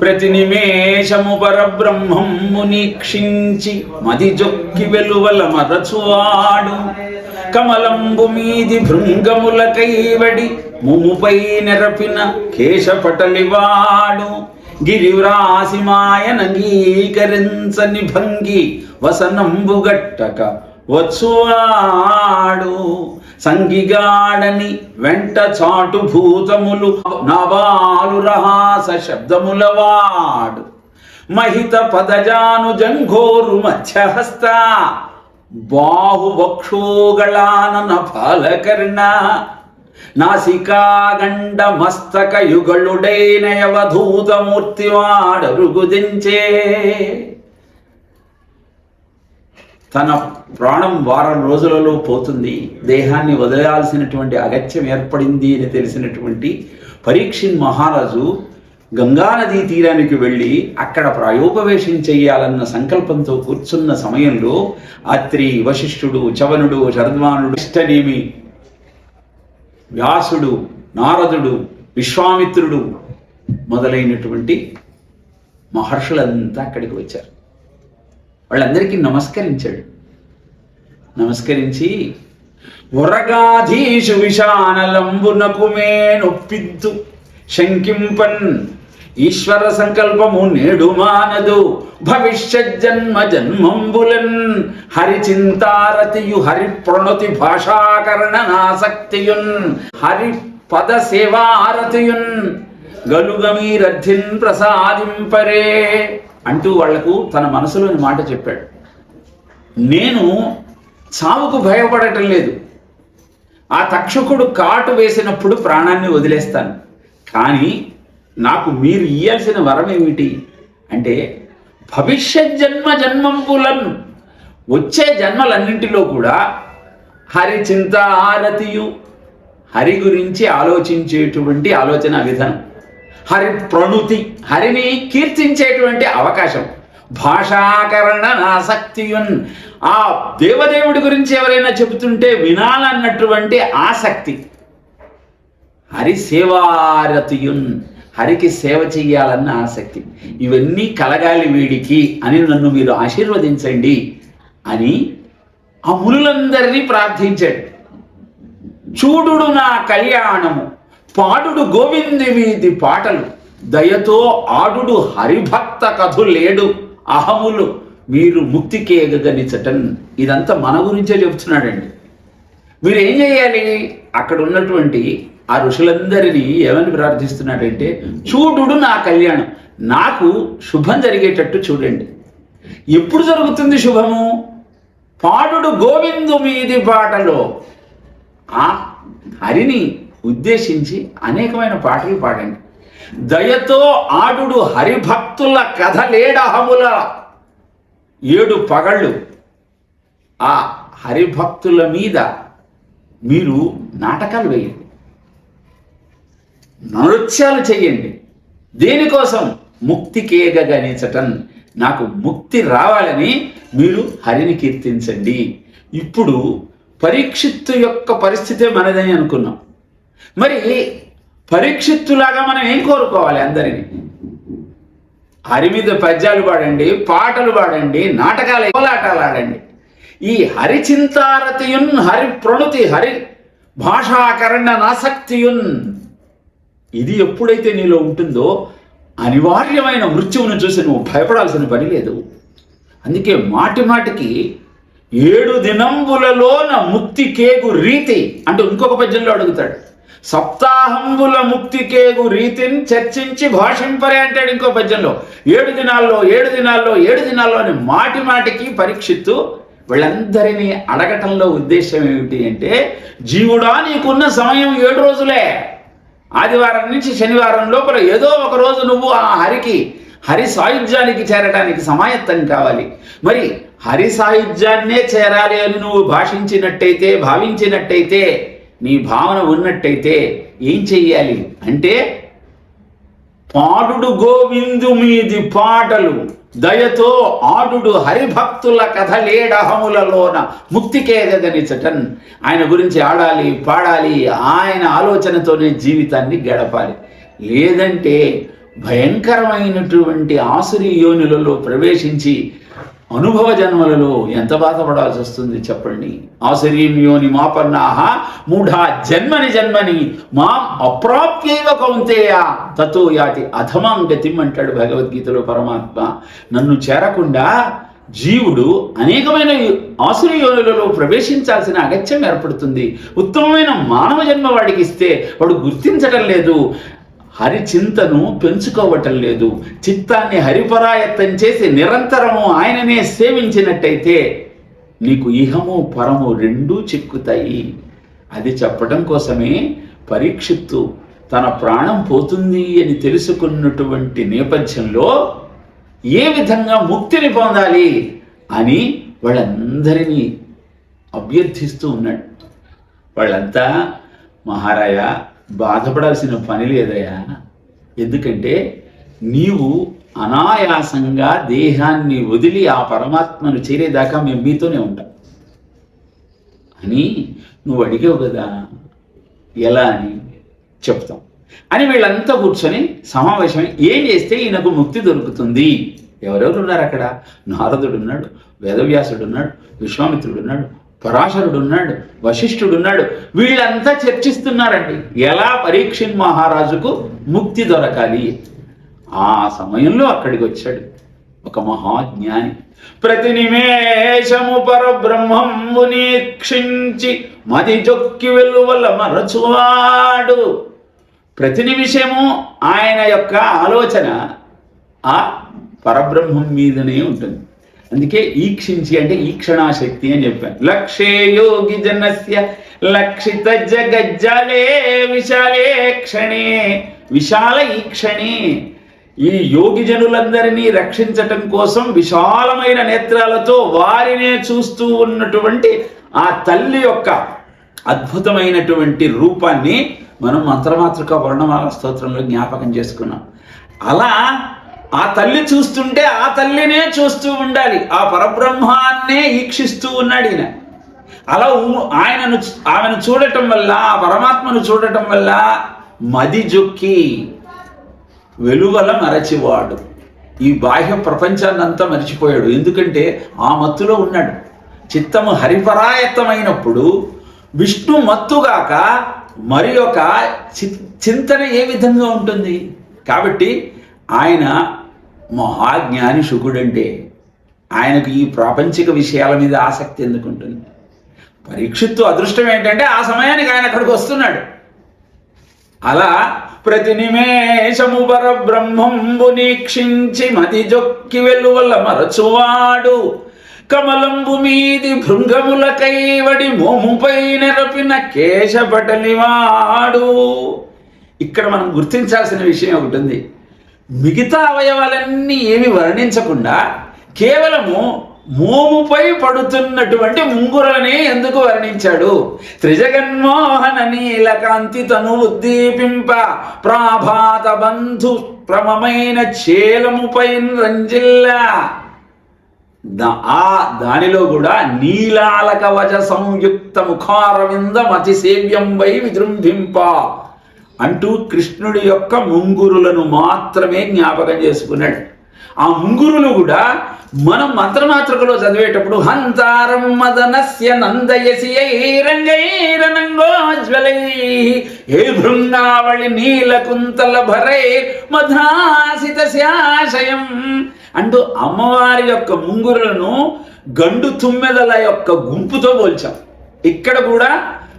ప్రతి నిమేషము పరబ్రహ్మము నీక్షించి మది జొక్కి వెలువల మరచువాడు. కమలంబు మీది భృంగముల కైవడి ముముపై నెరపిన కేశపటలివాడు గిరివ్రాసి మాయనంగీకరించని భంగి వసనంబుగట్టక వచ్చువాడు. సంగిగాడని వెంట చాటు భూతములు నవాలు రహాస శబ్దములవాడు మహిత పదజాను జంఘోరు మధ్యహస్త బాహువక్షోగళాన నఫలకర్ణ నాసికాగండ మస్తక యుగళుడైన యవధూతమూర్తివాడరుగుదించే తన ప్రాణం వారం రోజులలో పోతుంది. దేహాన్ని వదిలేయాల్సినటువంటి అగత్యం ఏర్పడింది అని తెలిసినటువంటి పరీక్షిన్ మహారాజు గంగానదీ తీరానికి వెళ్ళి అక్కడ ప్రాయోపవేశం చేయాలన్న సంకల్పంతో కూర్చున్న సమయంలో అత్రి వశిష్ఠుడు చవనుడు శరద్వానుడు ఇష్టనేమి వ్యాసుడు నారదుడు విశ్వామిత్రుడు మొదలైనటువంటి మహర్షులంతా అక్కడికి వచ్చారు. వాళ్ళందరికీ నమస్కరించాడు. నమస్కరించి ఉరగాధీషు విషానలంబునకు మే నొప్పిద్దు శంకింపన్ ఈశ్వర సంకల్పము నేడు మానదు. భవిష్య జన్మ జన్మంబులన్ హరి చింతారతియు హరి ప్రణతి భాషాకరణ నాసక్తియున్ హరి పద సేవారతియున్ గలుగమీరథిన్ ప్రసాదింపరే. అంటూ వాళ్ళకు తన మనసులోని మాట చెప్పాడు. నేను చావుకు భయపడటం లేదు. ఆ తక్షకుడు కాటు వేసినప్పుడు ప్రాణాన్ని వదిలేస్తాను. కానీ నాకు మీరు ఇయ్యాల్సిన వరం ఏమిటి? అంటే భవిష్యత్ జన్మ జన్మంబులను వచ్చే జన్మలన్నింటిలో కూడా హరి చింత ఆరతియు హరి గురించి ఆలోచించేటువంటి ఆలోచన విధానం. హరి ప్రణుతి హరిని కీర్తించేటువంటి అవకాశం. భాషాకరణ ఆసక్తియున్ ఆ దేవదేవుడి గురించి ఎవరైనా చెబుతుంటే వినాలన్నటువంటి ఆసక్తి. హరి సేవారతియున్. హరికి సేవ చెయ్యాలన్న ఆసక్తి. ఇవన్నీ కలగాలి వీడికి అని నన్ను మీరు ఆశీర్వదించండి అని ఆ మునులందరినీ ప్రార్థించాడు. చూడుడు నా కళ్యాణము. పాడుడు గోవింది మీది పాటలు. దయతో ఆడుడు హరిభక్త కథు లేడు అహములు. మీరు ముక్తికేగనిచటన్ ఇదంతా మన గురించే చెబుతున్నాడండి. మీరు ఏం చేయాలి? అక్కడ ఉన్నటువంటి ఆ ఋషులందరినీ ఏమని ప్రార్థిస్తున్నాడంటే చూడుడు నా కళ్యాణం. నాకు శుభం జరిగేటట్టు చూడండి. ఎప్పుడు జరుగుతుంది శుభము? పాడుడు గోవిందు మీది పాటలో. ఆ హరిని ఉద్దేశించి అనేకమైన పాటలు పాడండి. దయతో ఆడుడు హరిభక్తుల కథ లేడహముల. ఏడు పగళ్ళు. ఆ హరిభక్తుల మీద మీరు నాటకాలు వేయండి. నృత్యాలు చేయండి దేనికోసం? ముక్తి కేగగనించటం. నాకు ముక్తి రావాలని మీరు హరిని కీర్తించండి. ఇప్పుడు పరీక్షిత్తు యొక్క పరిస్థితే మనదని అనుకున్నాం. మరి పరీక్షిత్తులాగా మనం ఏం కోరుకోవాలి అందరిని? హరి మీద పద్యాలు పాడండి పాటలు పాడండి నాటకాలు కోలాటాలు ఆడండి. ఈ హరి చింతారతియున్ హరి ప్రణుతి హరి భాషాకరణ నాసక్తియున్. ఇది ఎప్పుడైతే నీలో ఉంటుందో అనివార్యమైన మృత్యువును చూసి నువ్వు భయపడాల్సిన పని లేదు. అందుకే మాటి మాటికి ఏడు దినంబులలోన ముక్తి కేగు రీతి అంటూ ఇంకొక పద్యంలో అడుగుతాడు. సప్తాహంబుల ముక్తికేగు రీతిని చర్చించి భాషింపరే అంటాడు ఇంకో పద్యంలో. ఏడు దినాల్లో ఏడు దినాల్లో ఏడు దినాల్లో అని మాటి మాటికి పరీక్షిత్తు వీళ్ళందరినీ అడగటంలో ఉద్దేశం ఏమిటి అంటే జీవుడా నీకున్న సమయం ఏడు రోజులే. ఆదివారం నుంచి శనివారం లోపల ఏదో ఒక రోజు నువ్వు ఆ హరికి హరి సాయుధ్యానికి చేరడానికి సమాయత్తం కావాలి. మరి హరి సాయుధ్యాన్నే చేరాలి అని నువ్వు భాషించినట్టయితే భావించినట్టయితే నీ భావన ఉన్నట్టయితే ఏం చెయ్యాలి? అంటే పాడుడు గోవిందు మీది పాటలు దయతో ఆడుడు హరిభక్తుల కథ లేడహములలోన ముక్తికేగనిచటన్ ఆయన గురించి ఆడాలి పాడాలి ఆయన ఆలోచనతోనే జీవితాన్ని గడపాలి. లేదంటే భయంకరమైనటువంటి ఆసురి యోనులలో ప్రవేశించి అనుభవ జన్మలలో ఎంత బాధపడాల్సి వస్తుంది చెప్పండి? ఆసురీం యోని మాపన్నాహ మూఢా జన్మని జన్మని మాం అప్రాప్యైవ కౌంతేయ తతో యాతి అధమాం గతిం అంటాడు భగవద్గీతలో పరమాత్మ. నన్ను చేరకుండా జీవుడు అనేకమైన ఆసురయోనులలో ప్రవేశించాల్సిన అగత్యం ఏర్పడుతుంది. ఉత్తమమైన మానవ జన్మ వాడికి ఇస్తే వాడు గుర్తించడం లేదు. హరి చింతను పెంచుకోవటం లేదు. చిత్తాన్ని హరిపరాయత్తం చేసి నిరంతరము ఆయననే సేవించినట్టయితే నీకు ఇహము పరము రెండూ చిక్కుతాయి. అది చెప్పడం కోసమే పరీక్షిత్తు తన ప్రాణం పోతుంది అని తెలుసుకున్నటువంటి నేపథ్యంలో ఏ విధంగా ముక్తిని పొందాలి అని వాళ్ళందరినీ అభ్యర్థిస్తూ ఉన్నాడు. వాళ్ళంతా మహారాయ బాధపడాల్సిన పని లేదయ్యా. ఎందుకంటే నీవు అనాయాసంగా దేహాన్ని వదిలి ఆ పరమాత్మను చేరేదాకా మేము మీతోనే ఉంటాం. అని నువ్వు అడిగావు కదా. ఎలా అని చెప్తాం. అని వీళ్ళంతా కూర్చొని సమావేశమై ఏం చేస్తే ఈయనకు ముక్తి దొరుకుతుంది? ఎవరెవరు ఉన్నారు అక్కడ? నారదుడు ఉన్నాడు వేదవ్యాసుడు ఉన్నాడు విశ్వామిత్రుడు ఉన్నాడు పరాశరుడు ఉన్నాడు వశిష్ఠుడు ఉన్నాడు వీళ్ళంతా చర్చిస్తున్నారండి. ఎలా పరీక్షిన్ మహారాజుకు ముక్తి దొరకాలి? ఆ సమయంలో అక్కడికి వచ్చాడు ఒక మహాజ్ఞాని. ప్రతి నిమేషము పరబ్రహ్మము నీక్షించి మది జొక్కి వెలువల మరచువాడు. ప్రతి నిమిషము ఆయన యొక్క ఆలోచన ఆ పరబ్రహ్మం మీదనే ఉంటుంది. అందుకే ఈక్షించి అంటే ఈక్షణాశక్తి అని చెప్పాను. లక్షే యోగి జనస్య లక్షిత జగజ్జలే విశాలే క్షణే విశాల ఈక్షణే ఈ యోగి జనులందరినీ రక్షించటం కోసం విశాలమైన నేత్రాలతో వారినే చూస్తూ ఉన్నటువంటి ఆ తల్లి యొక్క అద్భుతమైనటువంటి రూపాన్ని మనం మంత్రమాతృక వర్ణమాల స్తోత్రంలో జ్ఞాపకం చేసుకున్నాం. అలా ఆ తల్లి చూస్తుంటే ఆ తల్లినే చూస్తూ ఉండాలి. ఆ పరబ్రహ్మాన్నే ఈక్షిస్తూ ఉన్నాడు ఈయన. అలా ఆయనను ఆమెను చూడటం వల్ల ఆ పరమాత్మను చూడటం వల్ల మది జొక్కి వెలువల మరచివాడు. ఈ బాహ్య ప్రపంచాన్ని అంతా మర్చిపోయాడు. ఎందుకంటే ఆ మత్తులో ఉన్నాడు. చిత్తము హరిపరాయత్తమైనప్పుడు విష్ణు మత్తుగాక మరి ఒక చి- చింతన ఏ విధంగా ఉంటుంది? కాబట్టి ఆయన మహాజ్ఞాని శుకుడంటే ఆయనకు ఈ ప్రాపంచిక విషయాల మీద ఆసక్తి ఎందుకుంటుంది? పరీక్షిత్తు అదృష్టం ఏంటంటే ఆ సమయానికి ఆయన అక్కడికి వస్తున్నాడు. అలా ప్రతి నిమేషము పరబ్రహ్మంబు నీక్షించి మతి జొక్కి వెలువల మరచువాడు. కమలంబు మీది భృంగముల కైవడి మోముపై నెరపిన కేశపటలివాడు. ఇక్కడ మనం గుర్తించాల్సిన విషయం ఒకటి ఉంది మిగతా అవయవాలన్నీ ఏమి వర్ణించకుండా కేవలము మోముపై పడుతున్నటువంటి ముంగురనే ఎందుకు వర్ణించాడు? త్రిజగన్మోహన నీలకాంతి తను ఉద్దీపింప ప్రాభాత బంధు ప్రమమైన చేలముపై రంజిల్లా. ఆ దానిలో కూడా నీలాలకవజ సంయుక్త ముఖారవింద మతి సేవ్యం వై విజృంభింప. అంటూ కృష్ణుడి యొక్క ముంగురులను మాత్రమే జ్ఞాపకం చేసుకున్నాడు. ఆ ముంగురులు కూడా మనం మంత్రమాతృకలో చదివేటప్పుడు హంతారం మదనస్య నందయసి రంగైరనంగోజ్వలై ఏ భృంగావళి నీలకుంతల భరై మధాసిత శాశయం అంటూ అమ్మవారి యొక్క ముంగురులను గండు తుమ్మెదల యొక్క గుంపుతో పోల్చాం. ఇక్కడ కూడా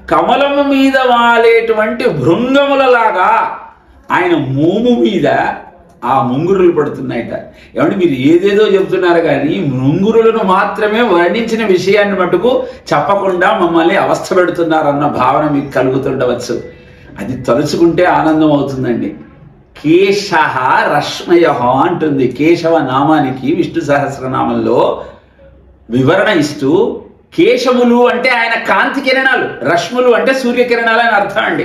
కమలము మీద వాలేటువంటి భృంగములలాగా ఆయన మోము మీద ఆ ముంగురులు పడుతున్నాయట. ఏమంటే మీరు ఏదేదో చెబుతున్నారు కానీ ముంగురులను మాత్రమే వర్ణించిన విషయాన్ని మటుకు చెప్పకుండా మమ్మల్ని అవస్థ పెడుతున్నారన్న భావన మీకు కలుగుతుండవచ్చు. అది తలుచుకుంటే ఆనందం అవుతుందండి. కేశ రశ్మయ అంటుంది. కేశవ నామానికి విష్ణు సహస్రనామంలో వివరణ ఇస్తూ కేశములు అంటే ఆయన కాంతి కిరణాలు రశ్ములు అంటే సూర్యకిరణాలు అని అర్థం అండి.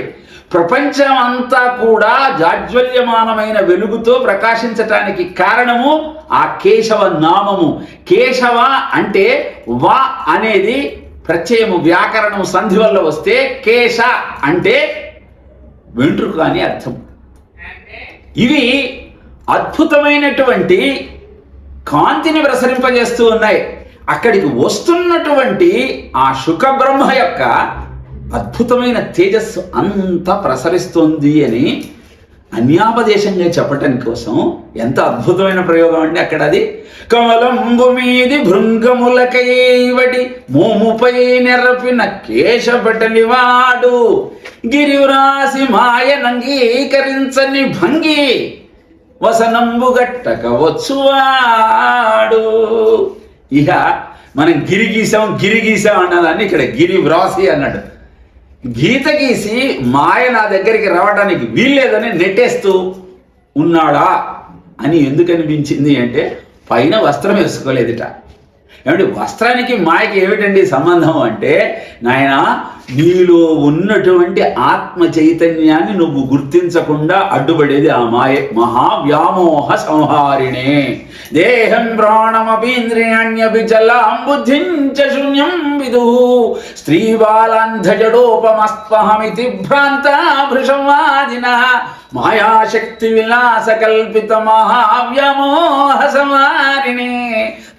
ప్రపంచం అంతా కూడా జాజ్వల్యమానమైన వెలుగుతో ప్రకాశించటానికి కారణము ఆ కేశవ నామము. కేశవ అంటే వా అనేది ప్రత్యయము వ్యాకరణం సంధి వల్ల వస్తే కేశ అంటే వెంట్రుక అని అర్థం. ఇవి అద్భుతమైనటువంటి కాంతిని ప్రసరింపజేస్తూ ఉన్నాయి. అక్కడికి వస్తున్నటువంటి ఆ శుకబ్రహ్మ యొక్క అద్భుతమైన తేజస్సు అంతా ప్రసరిస్తోంది అని అన్యాపదేశంగా చెప్పటం కోసం ఎంత అద్భుతమైన ప్రయోగం అండి అక్కడ అది కమలంబు మీది భృంగములకైవటి మోముపై నెరపిన కేశపటలి వాడు గిరివ్రాసి మాయనంగీకరించని భంగి వసనంబు గట్టక వచ్చువాడు. ఇక మనం గిరి గీసాం గిరి గీసాం అన్నదాన్ని ఇక్కడ గిరి వ్రాసి అన్నాడు. గీత గీసి మాయ నా దగ్గరికి రావడానికి వీల్లేదని నెట్టేస్తూ ఉన్నాడా అని ఎందుకు అనిపించింది అంటే పైన వస్త్రం వేసుకోలేదుట. ఏమంటే వస్త్రానికి మాయకి ఏమిటండి సంబంధం అంటే నాయన నీలో ఉన్నటువంటి ఆత్మ చైతన్యాన్ని నువ్వు గుర్తించకుండా అడ్డుపడేది ఆ మాయ. మహావ్యామోహ సంహారిణే. దేహం ప్రాణమపీంద్రియాణ్యపి చలాం బుద్ధిం చ శూన్యం విదు స్త్రీ బాలాంధజడోపమస్పహమితి భ్రాంత భృషంవాదిన మాయాశక్తి విలాస కల్పిత మహావ్యమోహ సంహారిణే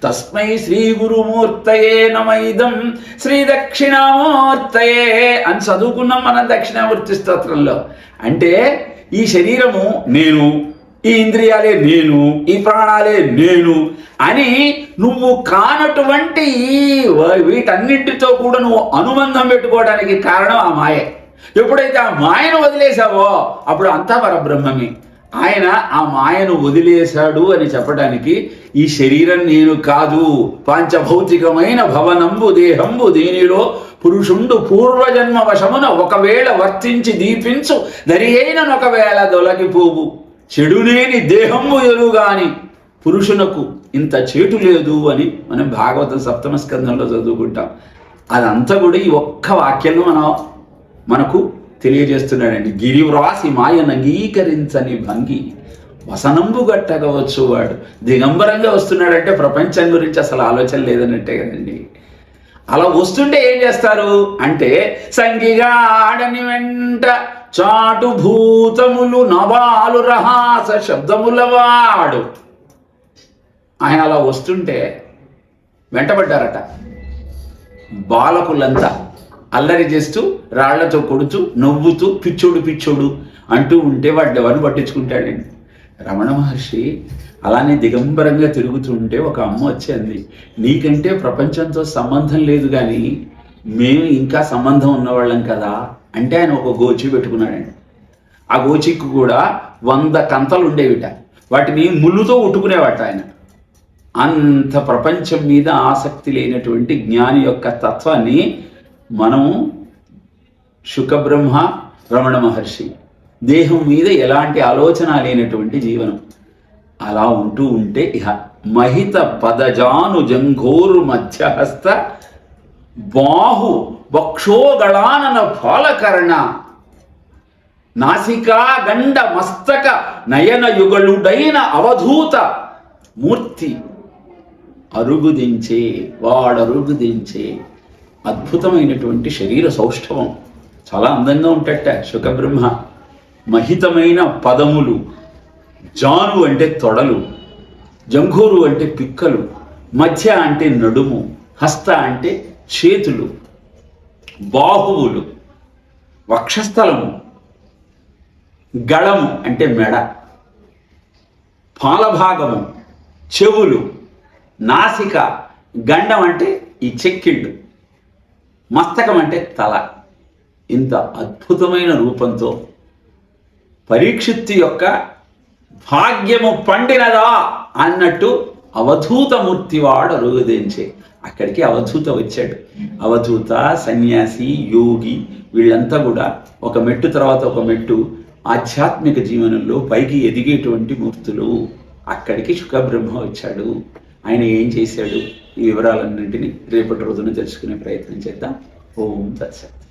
తస్మై శ్రీ గురుమూర్తయే నమైదం శ్రీ దక్షిణామూర్తయే అని చదువుకున్నాం మనం దక్షిణామూర్తి స్తోత్రంలో. అంటే ఈ శరీరము నేను ఈ ఇంద్రియాలే నేను ఈ ప్రాణాలే నేను అని నువ్వు కానటువంటి ఈ వ- వీటన్నిటితో కూడా నువ్వు అనుబంధం పెట్టుకోవడానికి కారణం ఆ మాయే. ఎప్పుడైతే ఆ మాయను వదిలేశావో అప్పుడు అంతా పరబ్రహ్మమే. ఆయన ఆ మాయను వదిలేశాడు అని చెప్పడానికి ఈ శరీరం నేను కాదు. పాంచభౌతికమైన భవనంబు దేహంబు దీనిలో పురుషుండు పూర్వజన్మ వశమున ఒకవేళ వర్తించి దీపించు దరియైన ఒకవేళ దొలగిపోవు. చెడులేని దేహము ఎరుగాని పురుషునకు ఇంత చేటు లేదు అని మనం భాగవతం సప్తమ స్కంధంలో చదువుకుంటాం. అదంతా కూడా ఈ ఒక్క వాక్యంలో మనం మనకు తెలియజేస్తున్నాడండి. గిరివ్రాసి మాయను అంగీకరించని భంగి వసనంబు గట్టగవచ్చు వాడు. దిగంబరంగా వస్తున్నాడంటే ప్రపంచం గురించి అసలు ఆలోచన లేదన్నట్టే కదండి. అలా వస్తుంటే ఏం చేస్తారు? అంటే సంగిగా ఆడని వెంట చాటు భూతములు నవాలు రహాస శబ్దముల వాడు ఆయన అలా వస్తుంటే వెంటబడ్డారట. బాలకులంతా అల్లరి చేస్తూ రాళ్ళతో కొడుతూ నవ్వుతూ పిచ్చోడు పిచ్చోడు అంటూ ఉంటే వాడు ఎవరిని పట్టించుకుంటాడండి రమణ మహర్షి అలానే దిగంబరంగా తిరుగుతుంటే ఒక అమ్మ వచ్చింది. నీకంటే ప్రపంచంతో సంబంధం లేదు కానీ మేము ఇంకా సంబంధం ఉన్నవాళ్ళం కదా. అంటే ఆయన ఒక గోచి పెట్టుకున్నాడండి. ఆ గోచికి కూడా వంద కంతలు ఉండేవిట. వాటిని ముళ్ళుతో ఉట్టుకునేవాట ఆయన. అంత ప్రపంచం మీద ఆసక్తి లేనటువంటి జ్ఞాని యొక్క తత్వాన్ని మనము శుకబ్రహ్మ రమణ మహర్షి దేహం మీద ఎలాంటి ఆలోచన లేనటువంటి జీవనం. అలా ఉంటూ ఉంటే ఇహ మహిత పదజాను జంఘోరు మధ్యహస్త బాహు వక్షోగళానన ఫాలకర్ణ. నాసికా ಗಂಡ మస్తక నయన యుగళుడైన అవధూత మూర్తి అరుగుదించే వాడరుగుదించే అద్భుతమైనటువంటి శరీర సౌష్ఠవం. చాలా అందంగా ఉంటట శుకబ్రహ్మ. మహితమైన పదములు. జాను అంటే తొడలు. జంఘూరు అంటే పిక్కలు. మధ్య అంటే నడుము. హస్త అంటే చేతులు. బాహువులు వక్షస్థలము గళము అంటే మెడ పాలభాగము చెవులు నాసిక గండం అంటే ఈ చెక్కిళ్ళు మస్తకం అంటే తల. ఇంత అద్భుతమైన రూపంతో పరీక్షిత్తు యొక్క భాగ్యము పండినదా అన్నట్టు అవధూతమూర్తి వాడు అరుగదించే అక్కడికి అవధూత వచ్చాడు. అవధూత సన్యాసి యోగి వీళ్ళంతా కూడా ఒక మెట్టు తర్వాత ఒక మెట్టు ఆధ్యాత్మిక జీవనంలో పైకి ఎదిగేటువంటి మూర్తులు. అక్కడికి శుకబ్రహ్మ వచ్చాడు. ఆయన ఏం చేశాడు? ఈ వివరాలన్నింటినీ రేపటి రోజున తెలుసుకునే ప్రయత్నం చేద్దాం. ఓం తత్సత్.